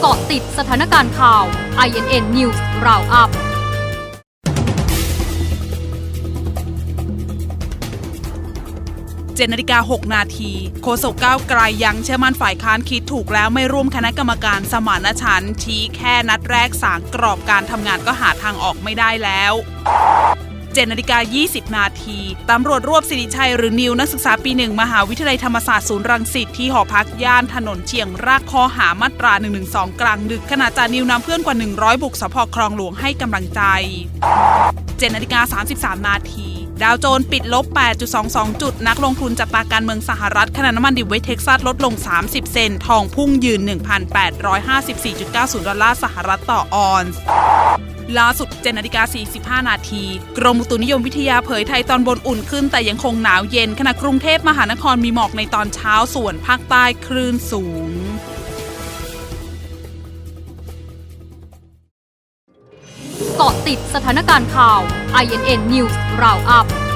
เกาะติดสถานการณ์ข่าว INN News Roundup 7นาฬิกา 6 นาที โฆษกก้าวไกลยังเชื่อมั่นฝ่ายค้านคิดถูกแล้วไม่ร่วมคณะกรรมการสมานฉันท์ชี้แค่นัดแรกสางกรอบการทำงานก็หาทางออกไม่ได้แล้ว 7นาฬิกา20 นาทีตำรวจรวบสิริชัยหรือนิวนักศึกษาปีหนึ่งมหาวิทยาลัยธรรมศาสตร์ศูนย์รังสิตที่หอพักย่านถนนเชียงรากคอหามาตรา 112 กลางดึกขณะจานิวนำเพื่อนกว่า 100 บุกสพคลองหลวงให้กำลังใจ7นาฬิกา33 นาทีดาวโจนส์ปิดลบ 8.22 จุด นักลงทุนจับตาการเมืองสหรัฐขณะน้ำมันดิบเวสเท็กซัสลดลง 30 เซนทองพุ่งยืน 1,854.90 ดอลลาร์สหรัฐต่อออนซ์ ล่าสุด7นาฬิกา45 นาที กรมอุตุนิยมวิทยาเผยไทยตอนบนอุ่นขึ้น แต่ยังคงหนาวเย็นขณะกรุงเทพมหานครมีหมอกในตอนเช้าส่วนภาคใต้คลื่นสูงเกาะติดสถานการณ์ข่าว INN News Roundup